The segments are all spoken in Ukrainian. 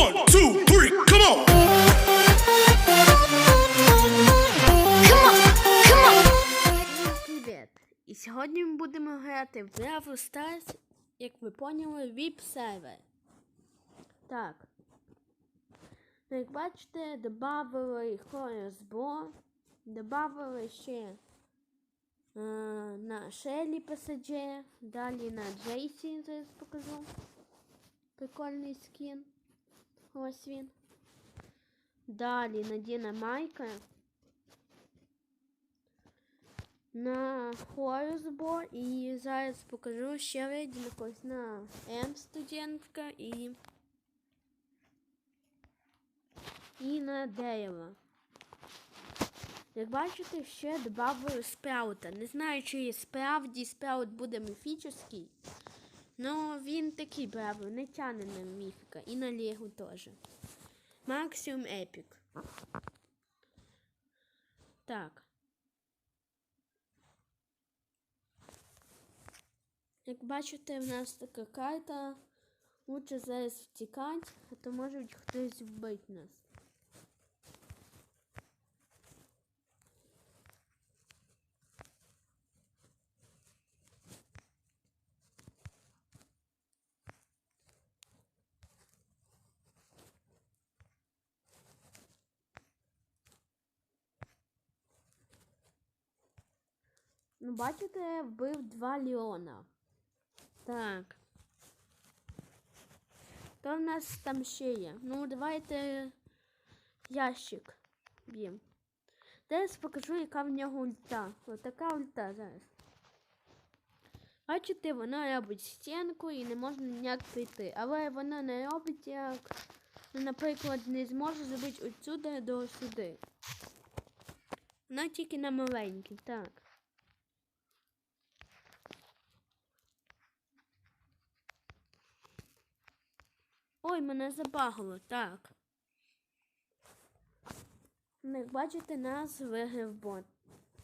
One, two, three, come on. Come on, come on. Привіт! І сьогодні ми будемо грати в Brawl Stars, як ви поняли, VIP сервер. Так. Ну, Як бачите, додали Хоросбо, додали ще е, на Шелі пасаджир, далі на Джейсі, зараз покажу. Прикольний скін. Ось він. Далі на Діна Майка. на Хорсбо і зараз покажу ще якось на М студентка і і на дерево. Як бачите, ще додав спраута. Не знаю, чи справді спраут буде міфічний, але він такий правий, не тяне на міфіка і на лігу теж. Максимум епік. Так. Як бачите, в нас така карта. Лучше зараз втікати, а то може хтось вбить нас. Ну, бачите, вбив два Леона. Так. То в нас там ще є. Ну, давайте ящик б'ємо. Зараз покажу, яка в нього ульта. Ось така ульта зараз. Бачите, вона робить стінку і не можна ніяк прийти. Але вона не робить як, ну, наприклад, не зможе зробити отсюди до сюди. Вона тільки на маленький, так. Ой, мене забагало, так. Ну, Як бачите, нас виграв бот.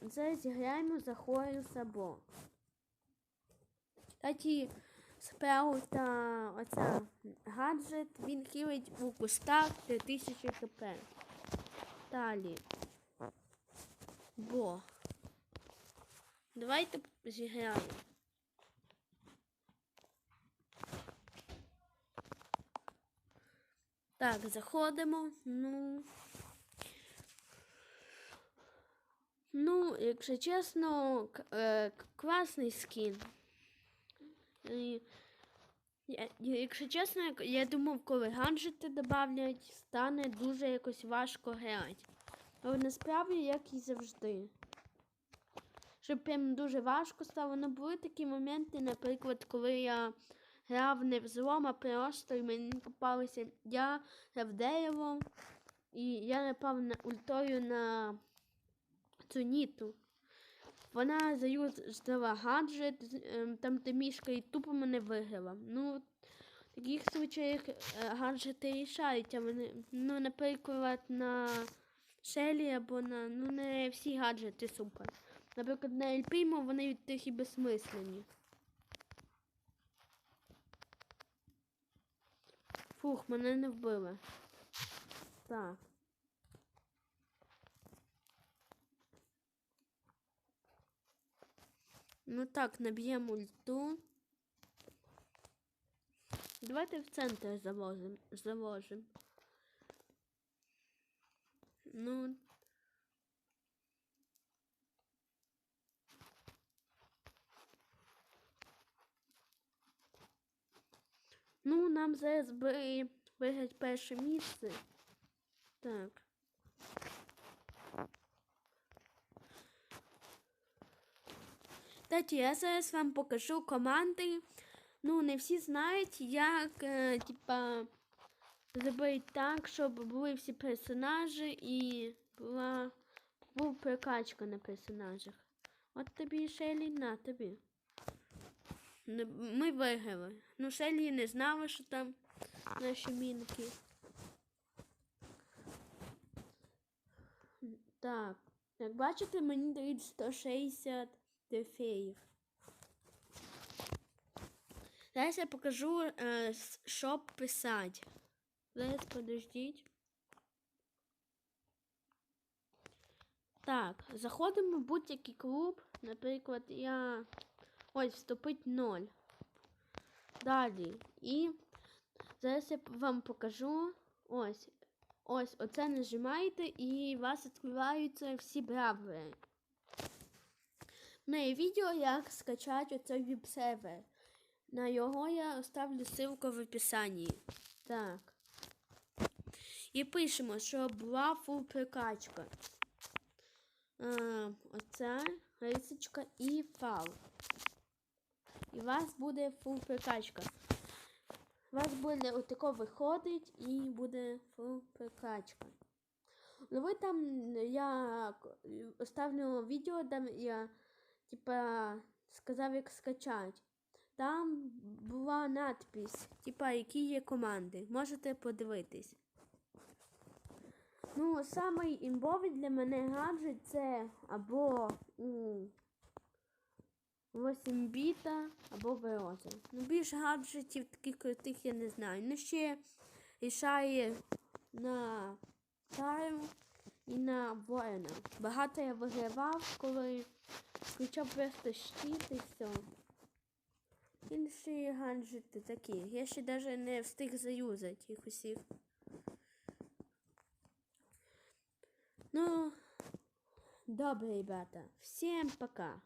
Зараз зіграємо за Хорю Сабо. Кстати, справа та оця гаджет, він хилить у кустах 3000 хп. Далі. Бо. Давайте зіграємо. Так, заходимо. Ну. Ну, якщо чесно, е, класний скін. І, якщо чесно, я думав, коли гаджети додавлять, стане дуже якось важко грати. Але насправді, як і завжди. Щоб прям дуже важко стало. Ну, були такі моменти, наприклад, коли я грав не взлом, а просто і мені попалися. Я грав дерево, і я напав на ультою на цю ніту. Вона заюзала гаджет, ем, там де мішка і тупо мене виграла. Ну, в таких случаях е, гаджети рішають, а вони, ну, наприклад, на Шелі або на. Ну, не всі гаджети супер. Наприклад, на Ельпімо вони тих і безсмислені. Фух, мене не вбили. Так. Ну так, наб'ємо ульту. Давайте в центр заложимо. заложим. Ну. Ну, нам зараз би виграти перше місце. Так. Кстати, я зараз вам покажу команди. Ну, не всі знають, як, е, типа, зробити так, щоб були всі персонажі і була був прокачка на персонажах. От тобі Шелі, на тобі. Ми виграли. Ну, Шелі не знала, що там наші мінки. Так. Як бачите, мені дають 160 трофеїв. Зараз я покажу, е, що писати. Зараз подождіть. Так, заходимо в будь-який клуб. Наприклад, я. Ось, вступить 0. Далі. І зараз я вам покажу. Ось. Ось, оце нажимаєте і у вас відкриваються всі бравери. У мене відео, як скачати оцей веб-сервер. На його я оставлю ссылку в описанні. Так. І пишемо, що була фул прикачка. А, оце рисочка і фал. І у вас буде фул прикачка. У вас буде отако виходить і буде фул прикачка. Ну ви там я оставлю відео, де я типа сказав, як скачати. Там була надпись, типа, які є команди. Можете подивитись. Ну, самий імбовий для мене гаджет це або 8 біта, або Вероза. Ну, більш гаджетів таких крутих я не знаю. Ну, ще рішає на Тару і на воїна. Багато я вигравав, коли включав просто щит і все. Інші гаджети такі. Я ще навіть не встиг заюзати їх усіх. Ну, добре, ребята. Всем пока.